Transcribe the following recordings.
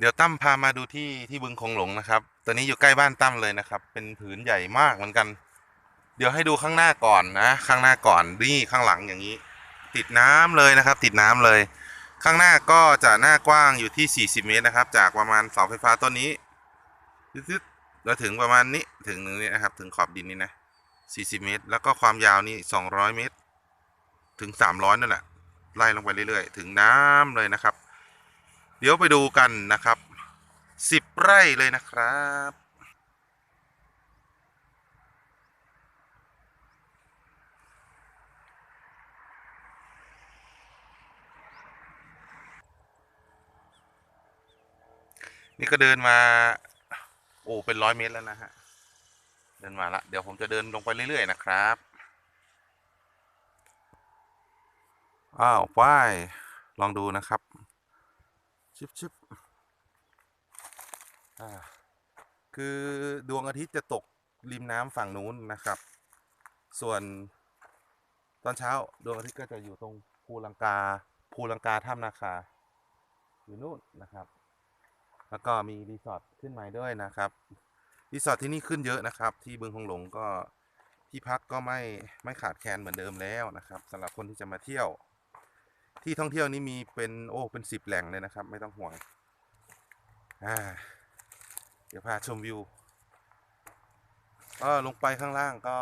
เดี๋ยวตั้มพามาดูที่ที่บึงคงหลงนะครับ ตัวนี้อยู่ใกล้บ้านตั้มเลยนะครับ เป็นผืนใหญ่มากเหมือนกัน เดี๋ยวให้ดูข้างหน้าก่อนนะ ข้างหน้าก่อนนี่ข้างหลังอย่างนี้ ติดน้ำเลยนะครับ ติดน้ำเลย ข้างหน้าก็จะหน้ากว้างอยู่ที่ 40 เมตรนะครับ จากประมาณเสาไฟฟ้าต้นนี้ซึดๆแล้วถึงประมาณนี้ถึงนี้นะครับ ถึงขอบดินนี่นะ 40 เมตร แล้วก็ความยาวนี่ 200 เมตร ถึง 300 นั่นแหละ ไล่ลงไปเรื่อยๆ ถึงน้ำเลยนะครับ เดี๋ยวไปดูกันนะครับ10ไร่เลยนะครับนี่ก็เดินมา โอ้เป็นร้อยเมตรแล้วนะฮะ เดินมาละ เดี๋ยวผมจะเดินลงไปเรื่อย ๆ นะครับ อ้าวป้ายลองดูนะครับ ชิบชิบอ่า คือดวงอาทิตย์จะตกริมน้ำฝั่งนู้นนะครับ ส่วนตอนเช้าดวงอาทิตย์ก็จะอยู่ตรงภูลังกา ภูลังกาถ้ำนาคา อยู่นู่นนะครับ แล้วก็มีรีสอร์ทขึ้นใหม่ด้วยนะครับรีสอร์ทที่นี่ขึ้นเยอะนะครับ ที่บึงคงหลงก็ที่พักก็ไม่ไม่ขาดแคลนเหมือนเดิมแล้วนะครับสำหรับคนที่จะมาเที่ยว ที่ท่องเที่ยวนี้มีเป็นโอ้เป็นสิบแหล่งเลยนะครับ ไม่ต้องห่วงอ่าเดี๋ยวพาชมวิวก็ลงไปข้างล่างก็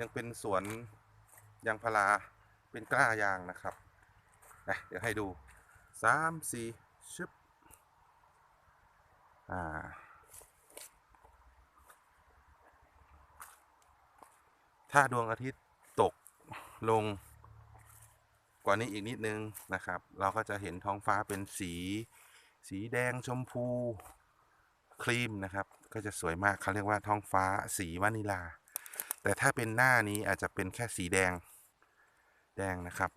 ยังเป็นสวนยางพาราเป็นกล้ายางนะครับนะเดี๋ยวให้ดูสามสี่ชึบอ่าถ้าดวงอาทิตย์ตกลง กว่านี้อีกนิดนึงนะครับ เราก็จะเห็นท้องฟ้าเป็นสี สีแดงชมพูครีมนะครับ ก็จะสวยมากเขาเรียกว่าท้องฟ้าสีวานิลา แต่ถ้าเป็นหน้านี้อาจจะเป็นแค่สีแดงแดงนะครับ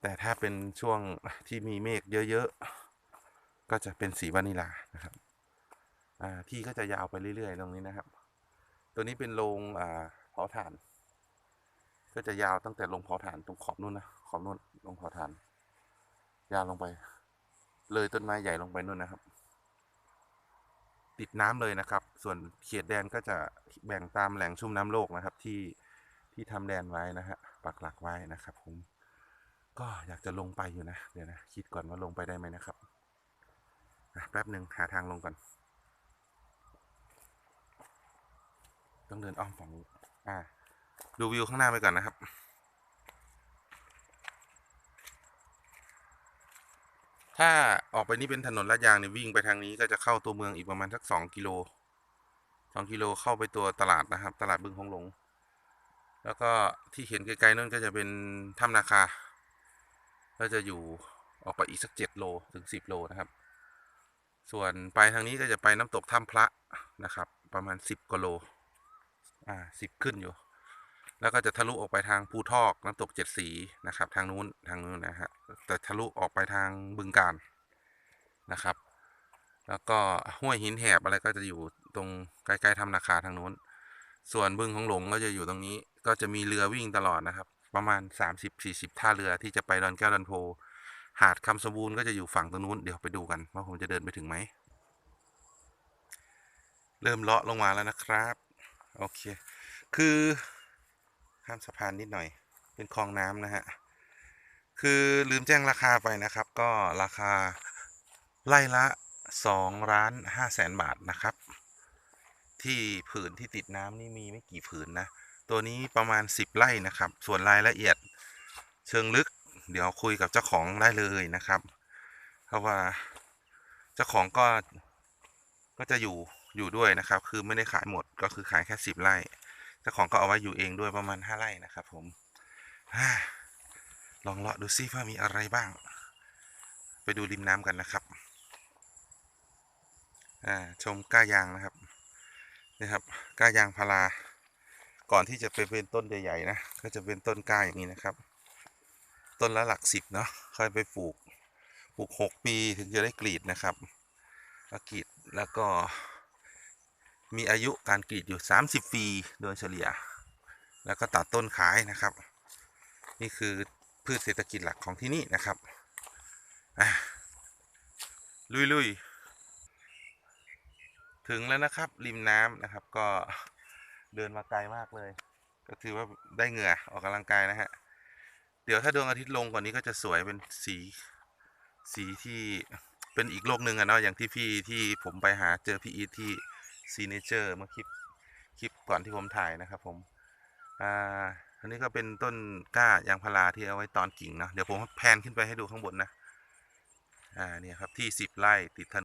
แต่ถ้าเป็นช่วงที่มีเมฆเยอะๆ ก็จะเป็นสีวานิลานะครับที่ก็จะยาวไปเรื่อยๆ ตรงนี้นะครับ ตัวนี้เป็นโรงอ่าเผาถ่าน ก็จะยาวตั้งแต่โรงเผาถ่านตรงขอบนู่นนะขอบนู่นโรงเผาถ่าน ยาวลงไป เลยต้นไม้ใหญ่ลงไปนู่นนะครับ ติดน้ำเลยนะครับ ส่วนเขตแดนก็จะแบ่งตามแหล่งชุ่มน้ำโลกนะครับ ที่ที่ทำแดนไว้นะฮะปักหลักไว้นะครับ ผม ก็อยากจะลงไปอยู่นะเดี๋ยวนะคิดก่อนว่าลงไปได้ไหมนะครับแป๊บหนึ่งหาทางลงก่อนต้องเดินอ้อมฝั่งอ่า ดูวิวข้างหน้าไปก่อนนะครับ ถ้าออกไปนี่เป็นถนนลาดยางเนี่ยวิ่งไปทางนี้ก็จะเข้าตัวเมืองอีกประมาณสักสองกิโลสองกิโลเข้าไปตัวตลาดนะครับ ตลาดบึงคงหลง แล้วก็ที่เห็นไกลๆนั่นก็จะเป็นถ้ำนาคา ก็จะอยู่ออกไปอีกสักเจ็ดโลถึงสิบโลนะครับ ส่วนไปทางนี้ก็จะไปน้ำตกถ้ำพระนะครับ ประมาณสิบกว่าโล อ่าสิบขึ้นอยู่ แล้วก็จะทะลุออกไปทางภูทอกน้ำตกเจ็ดสีนะครับ ทางนู้นทางนู้นนะฮะแต่ทะลุออกไปทางบึงการนะครับ แล้วก็ห้วยหินแหบอะไรก็จะอยู่ตรงใกล้ๆถ้ำนาคาทางนู้น ส่วนบึงของหลงก็จะอยู่ตรงนี้ก็จะมีเรือวิ่งตลอดนะครับ ประมาณ 30-40 ท่าเรือที่จะไปดอนแก้วดอนโพหาดคำสมบูรณ์ก็จะอยู่ฝั่งตรงนู้นเดี๋ยวไปดูกันว่าผมจะเดินไปถึงไหม เริ่มเลาะลงมาแล้วนะครับ โอเค คือ ข้ามสะพานนิดหน่อย เป็นคลองน้ำนะฮะ คือลืมแจ้งราคาไปนะครับ ก็ราคาไล่ละ2ล้าน5แสนบาทนะครับ ที่ผืนที่ติดน้ำนี่มีไม่กี่ผืนนะ ตัวนี้ประมาณ 10 ไร่นะครับ ส่วนรายละเอียดเชิงลึก เดี๋ยวคุยกับเจ้าของได้เลยนะครับ เพราะว่าเจ้าของก็ก็จะอยู่อยู่ด้วยนะครับ คือไม่ได้ขายหมดก็คือขายแค่ 10 ไร่ จ้าของก็เอาไว้อยู่เองด้วยประมาณ5ไร่นะครับ ผมลองเลาะดูซิว่ามีอะไรบ้าง ไปดูริมน้ำกันนะครับชมก้ายางนะครับนี่ครับก้ายางพาราก่อนที่จะไปเป็นต้นใหญ่ๆนะก็จะเป็นต้นก้าอย่างนี้นะครับ ต้นละหลักสิบเนาะค่อยไปปลูกปลูกหกปีถึงจะได้กรีดนะครับล้วกรีดแล้วก็ มีอายุการกรีดอยู่ 30 ปีโดยเฉลี่ย แล้วก็ตัดต้นขายนะครับ นี่คือพืชเศรษฐกิจหลักของที่นี่นะครับลุยลุยถึงแล้วนะครับ ริมน้ำนะครับ ก็เดินมาไกลมากเลย ก็ถือว่าได้เหงื่อออกกำลังกายนะฮะ เดี๋ยวถ้าดวงอาทิตย์ลงกว่านี้ก็จะสวยเป็นสีสีที่เป็นอีกโลกหนึ่งอะเนาะอย่างที่พี่ที่ผมไปหาเจอพี่อีทที่ ซีเนเจอร์เมื่อคลิปคลิปก่อนที่ผมถ่ายนะครับ ผมอ่าอันนี้ก็เป็นต้นกล้ายางพาราที่เอาไว้ตอนกิ่งเนาะเดี๋ยวผมแพนขึ้นไปให้ดูข้างบนนะอ่าเนี่ยครับที่สิบไร่ติดถ